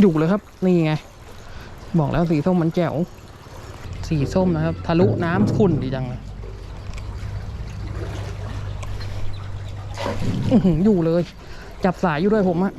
อยู่เลยครับ นี่ไง บอกแล้วสีส้มมันแจ๋ว สีส้มนะครับ ทะลุน้ำขุ่นดีจังเลยอื้อหืออยู่เลย จับสายอยู่ด้วยผมอะ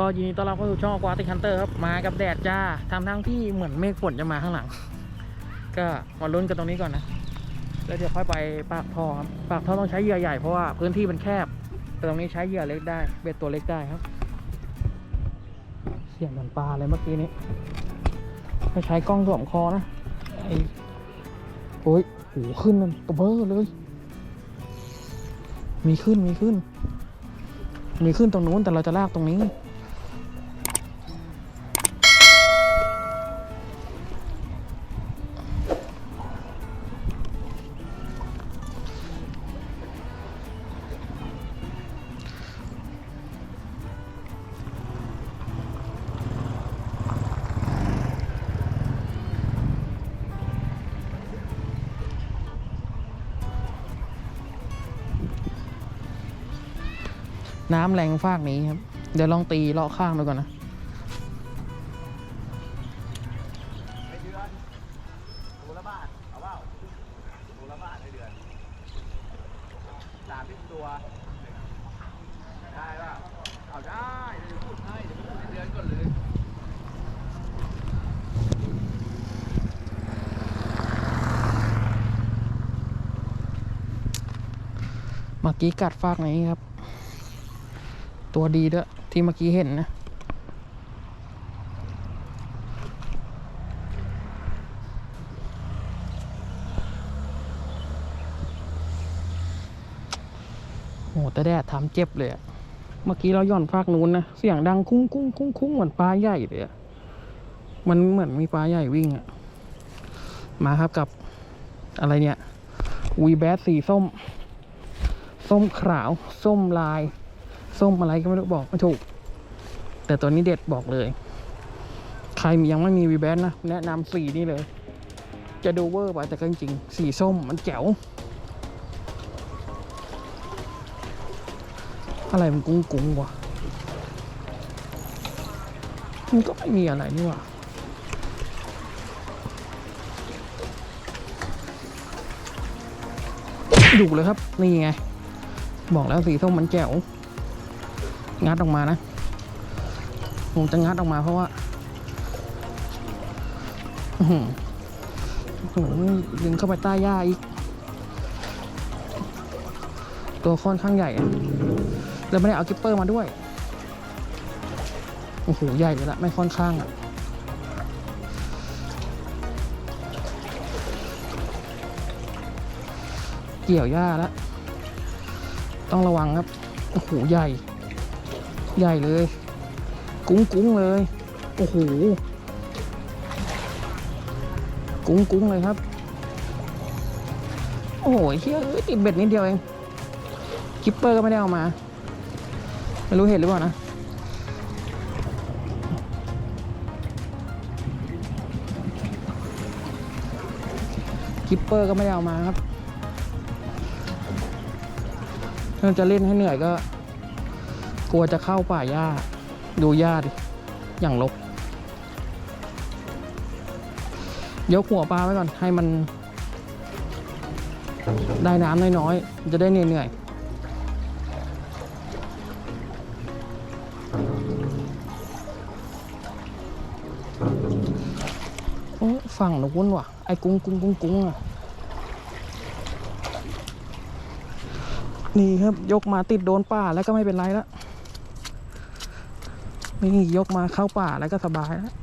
ก็ยินดีต้อนรับเข้าสู่ช่องกวาติคันเตอร์ครับมากับแดดจ้าทำทั้งที่เหมือนเมฆฝนจะมาข้างหลัง ก็มาลุ้นกันตรงนี้ก่อนนะ แล้วเดี๋ยวค่อยไปปากท่อครับปากท่อต้องใช้เหยื่อใหญ่เพราะว่าพื้นที่มันแคบ แต่ตรงนี้ใช้เหยื่อเล็กได้ เบ็ดตัวเล็กได้ครับ เสียงเหมือนปลาเลยเมื่อกี้นี้ไม่ใช้กล้องสวมคอนะไอ้โอ้ยโหขึ้นมันตัวเบ้อเลย มีขึ้นมีขึ้นมีขึ้นตรงนู้นแต่เราจะลากตรงนี้ น้ำแรงฟากนี้ครับ เดี๋ยวลองตีเลาะข้างดูก่อนนะเดือวาทเอาว่าตัวละบาทในเดือนสามสิบตัวได้ป่ะเอาได้เดี๋ยวพูดให้เดี๋ยวพูดในเดือนก่อนเลยเมื่อกี้กัดฟากนี้ครับ ตัวดีด้วย ที่เมื่อกี้เห็นนะโหแต่แดดทำเจ็บเลยอะเมื่อกี้เราย่อนฟากนู้นนะ เสียงดังคุ้งคุ้งคุ้งคุ้งเหมือนปลาใหญ่เลยอะมันเหมือนมีปลาใหญ่วิ่งอะมาครับกับอะไรเนี่ยวีแบสสีส้ม ส้มขาว ส้มลาย ส้มอะไรก็ไม่รู้บอกไม่ถูก แต่ตัวนี้เด็ดบอกเลย ใครยังไม่มีวีแบนนะ แนะนำสีนี่เลย จะดูเวอร์ไปแต่ก็จริงๆสีส้มมันแจ๋ว อะไรมันกุ้งกุ้งวะมันก็ไม่มีอะไรนี่หว่าอยู่เลยครับ นี่ไง บอกแล้วสีส้มมันแจ๋ว งัดออกมานะ ผมจะงัดออกมาเพราะว่าโอ้โหดึงเข้าไปใต้หญ้าอีก ตัวค่อนข้างใหญ่ แล้วไม่ได้เอากิปเปอร์มาด้วย โอ้โห ใหญ่เลยละ ไม่ค่อนข้างอะเกี่ยวหญ้าแล้ว ต้องระวังครับ โอ้โห ใหญ่ ใหญ่เลย กุ้งกุ้งเลย โอ้โห กุ้งกุ้งเลยครับ โอ้โหเฮียติดเบ็ดนิดเดียวเองกิปเปอร์ก็ไม่ได้เอามา ไม่รู้เห็นหรือเปล่านะ กิปเปอร์ก็ไม่ได้เอามาครับถ้าจะเล่นให้เหนื่อยก็ กลัวจะเข้าป่าหญ้า ดูหญ้าดิอย่างลกยกหัวปลาไว้ก่อน ให้มัน ได้น้ำน้อยๆ จะได้เหนื่อยๆโอ้ฝั่งนู้นว่ะ ไอ้กุ้งกุ้งกุ้งกุ้งอะ นี่ครับยกมาติดโดนป่าแล้วก็ไม่เป็นไรแล้ว นี่ยกมาเข้าป่าแล้วก็สบายแล้ว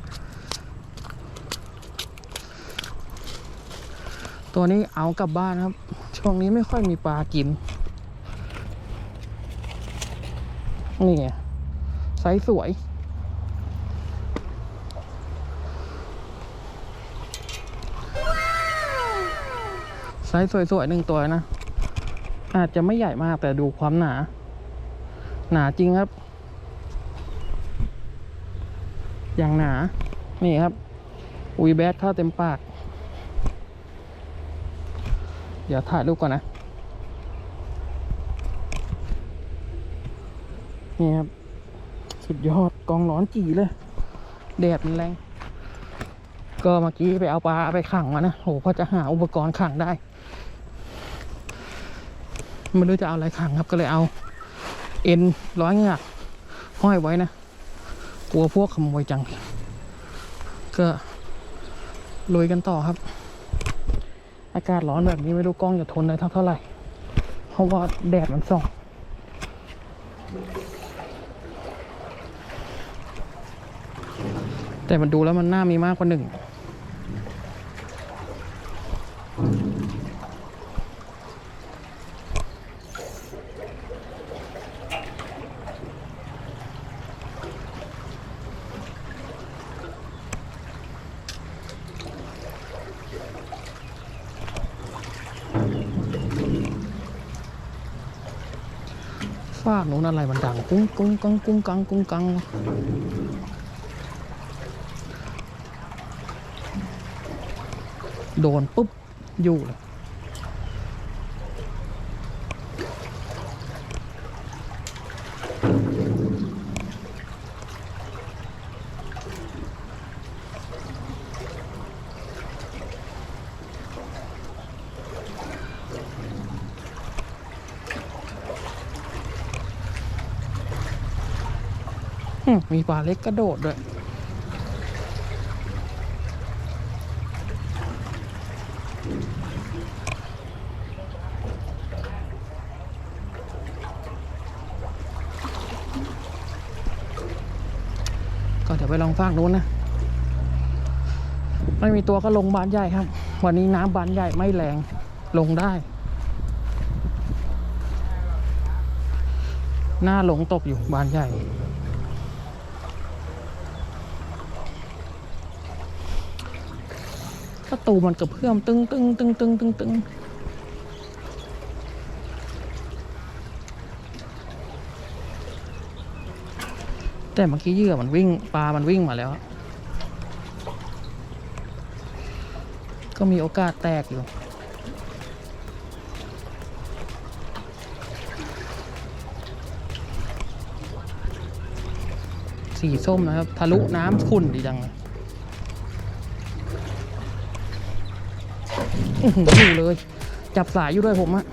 ตัวนี้เอากลับบ้านครับ ช่วงนี้ไม่ค่อยมีปลากิน นี่ไงไซส์สวยไซส์สวยๆหนึ่งตัวนะ อาจจะไม่ใหญ่มากแต่ดูความหนา หนาจริงครับ อย่างหนา นี่ครับวีแบดเข้าเต็มปาก เดี๋ยวถ่ายรูปก่อนนะ นี่ครับ สุดยอดกองร้อนจีเลย แดดมันแรง ก็เมื่อกี้ไปเอาปลาไปขังมานะ โหพอจะหาอุปกรณ์ขังได้ไม่รู้จะเอาอะไรขังครับก็เลยเอา เอ็นร้อยเงือกห้อยไว้นะ กลัวพวกขโมยจัง ก็ลุยกันต่อครับ อากาศร้อนแบบนี้ไม่รู้กล้องจะทนได้เท่าเท่าไหร่ เพราะว่าแดดมันส่อง แต่มันดูแล้วมันน่ามีมากกว่าหนึ่งากนู้นอะไรมันดังกุ้งกุ้งกังกุ้งกังกุ้งกังโดนปุ๊บอยู่เลย มีปลาเล็กกระโดดด้วย ก็เดี๋ยวไปลองฟากนู้นนะ ไม่มีตัวก็ลงบานใหญ่ครับ วันนี้น้ำบานใหญ่ไม่แรงลงได้หน้าหลงตกอยู่บานใหญ่ ประ ตูมันกระเพื่อมตึงตึงตึงตึงตึงตึงแต่เมื่อกี้เหยื่อมันวิ่งปลา มันวิ่งมาแล้ว ก็มีโอกาสแตกอยู่สีส้มนะครับ ทะลุน้ำขุ่นดีจังเลย อยู่เลย จับสายอยู่ด้วยผมอะ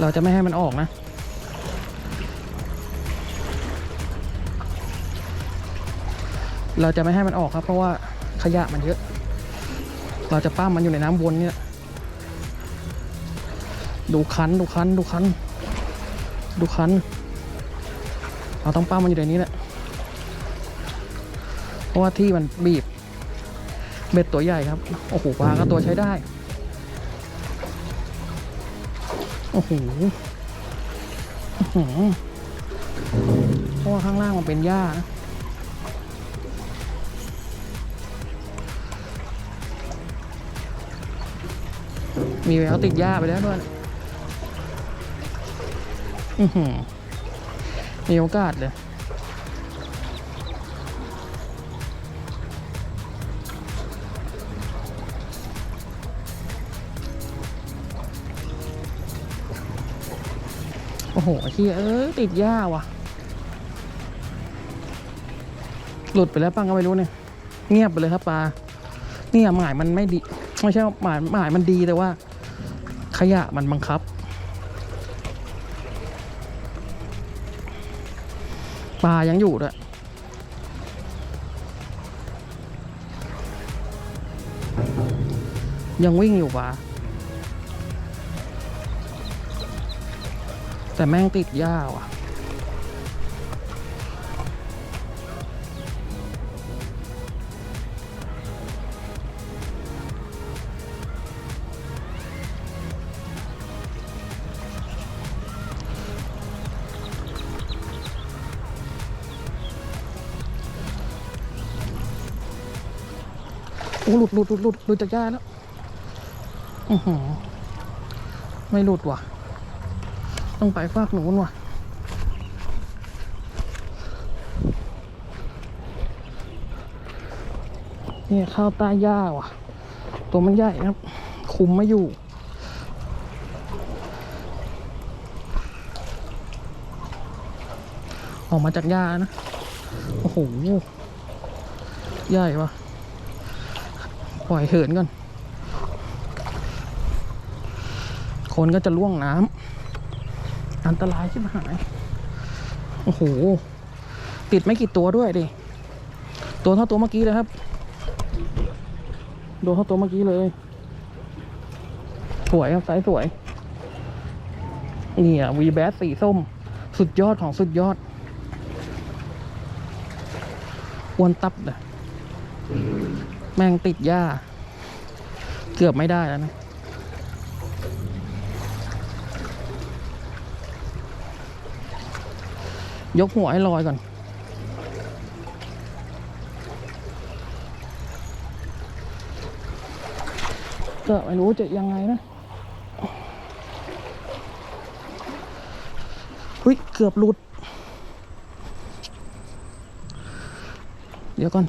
เราจะไม่ให้มันออกนะ เราจะไม่ให้มันออกครับ เพราะว่าขยะมันเยอะ เราจะป้ามมันอยู่ในน้ำวนเนี่ย ดูคัน ดูคัน ดูคัน ดูคัน เราต้องป้ามมันอยู่ในนี้แหละ เพราะว่าที่มันบีบ เบ็ดตัวใหญ่ครับ โอ้โหปลาก็ตัวใช้ได้ โอ้โหหือเพราะว่าข้างล่างมันเป็นหญ้านะมีแววติดหญ้าไปแล้วด้วยอือหือมีโอกาสเลย หไอ้ที่เออติดหญ้าว่ะ หลุดไปแล้วปังก็ไม่รู้เนี่ย เงียบไปเลยครับปลาเนี่ยหมายมันไม่ดีไม่ใช่หมายหมายมันดีแต่ว่า ขยะมันบังคับ ปลายังอยู่ด้วยยังวิ่งอยู่ปล แต่แม่งติดหญ้าว่ะ โอ้หลุดหลุดหลุดหลุดหลุดจากหญ้าแล้ว อือหือ ไม่หลุดว่ะ ต้องไปฟากหนูนว่ะเนี่ยข้าวใต้หญ้าว่ะ ตัวมันใหญ่นะครับ คุมไม่อยู่ออกมาจากหญ้านะ โอ้โห ใหญ่ว่ะปล่อยเหินก่อน คนก็จะล่วงน้ำ อันตรายชิบหาย โอ้โห ติดไม่กี่ตัวด้วยดิ ตัวเท่าตัวเมื่อกี้เลยครับ โดนเท่าตัวเมื่อกี้เลย สวยครับไซส์สวยนี่อะวีแบสสีส้ม สุดยอดของสุดยอดอ้วนตับเลยแม่งติดหญ้า เกือบไม่ได้แล้วนะ ยกหัวให้ลอยก่อน ก็ไม่รู้จะยังไงนะเฮ้ยเกือบหลุด เดี๋ยวก่อน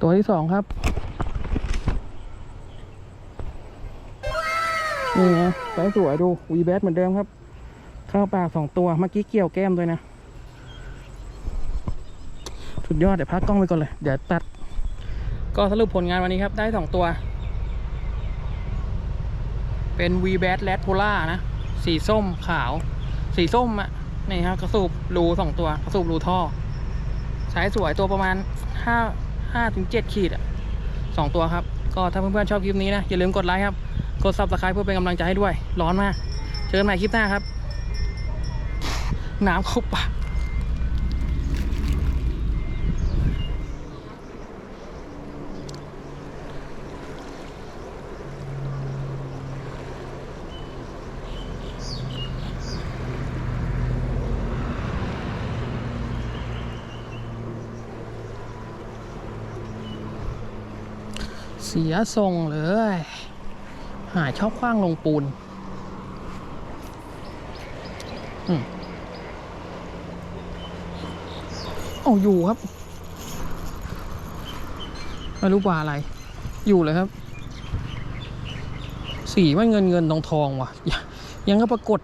ตัวที่สองครับ นี่ไงสายสวยดูวีแบสเหมือนเดิมครับ เข้าปากสองตัวเมื่อกี้เกี่ยวแก้มด้วยนะ สุดยอดเดี๋ยวพักกล้องไปก่อนเลย เดี๋ยวตัด ก็สรุปผลงานวันนี้ครับ ได้สองตัว เป็น v b a t l a t Polar นะ สีส้มขาว สีส้มอะนี่ครับกระสูบรูสองตัวกระสูบรูท่อ สายสวยตัวประมาณห้าห้าถึงเจ็ดขีดอะสองตัวครับ ก็ถ้าเพื่อนๆชอบคลิปนี้นะ อย่าลืมกดไลค์ครับ กด subscribe เพื่อเป็นกำลังใจให้ด้วย ร้อนมาก เจอกันใหม่คลิปหน้าครับ น้ำเข้าปากเสียทรงเลย หายชอบคว้างลงปูนอืมเอาอยู่ครับไม่รู้ปลาอะไร อยู่เลยครับ สีมันเงินเงินทองทองว่ะ ยังยังก็ปรากฏ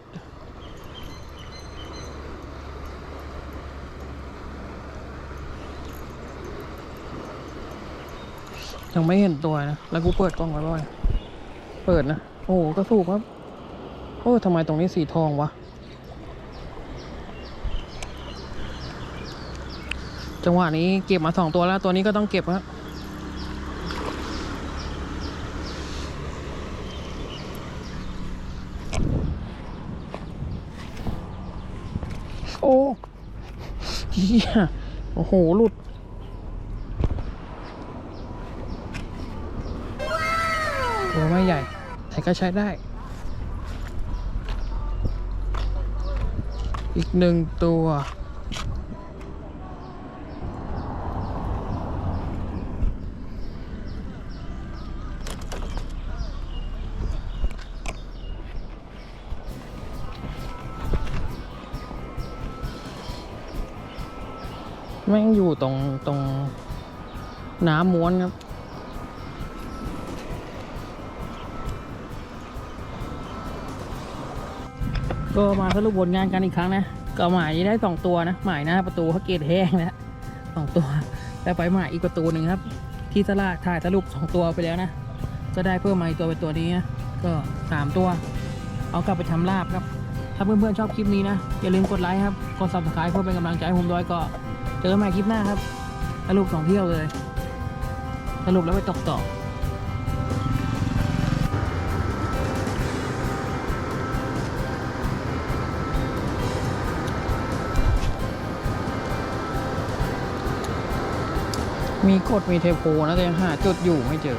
ยังไม่เห็นตัวนะ แล้วกูเปิดกล้องไว้บ่อย เปิดนะ โอ้ก็สูบครับ โอ้ทำไมตรงนี้สีทองวะ จังหวะนี้เก็บมาสองตัวแล้วตัวนี้ก็ต้องเก็บครับโอ้เฮียโอ้โห หลุด ตัวไม่ใหญ่ แต่ก็ใช้ได้ อีกหนึ่งตัวแม่งอยู่ตรงตรงน้ำม้วนครับ ก็มาสรุปผลงานกันอีกครั้งนะ ก็หมายได้สองตัวนะ หมายหน้าประตูเขาเกตแห้งแล้วสองตัวแล้วไปหมายอีกประตูหนึ่งครับ ที่สลากถ่ายสรุปสองตัวไปแล้วนะ ก็ได้เพิ่มมาอีกตัวเป็นตัวนี้นะ ก็สามตัว เอากลับไปทำลาบครับ ถ้าเพื่อนๆชอบคลิปนี้นะ อย่าลืมกดไลค์ครับ กด subscribe เพื่อเป็นกำลังใจให้ผมด้วยก็ เจอกันใหม่คลิปหน้าครับ สรุปสองเที่ยวเลย สรุปแล้วไปตกต่อ มีกดมีเทโพนะแต่ยังหาจุดอยู่ไม่เจอ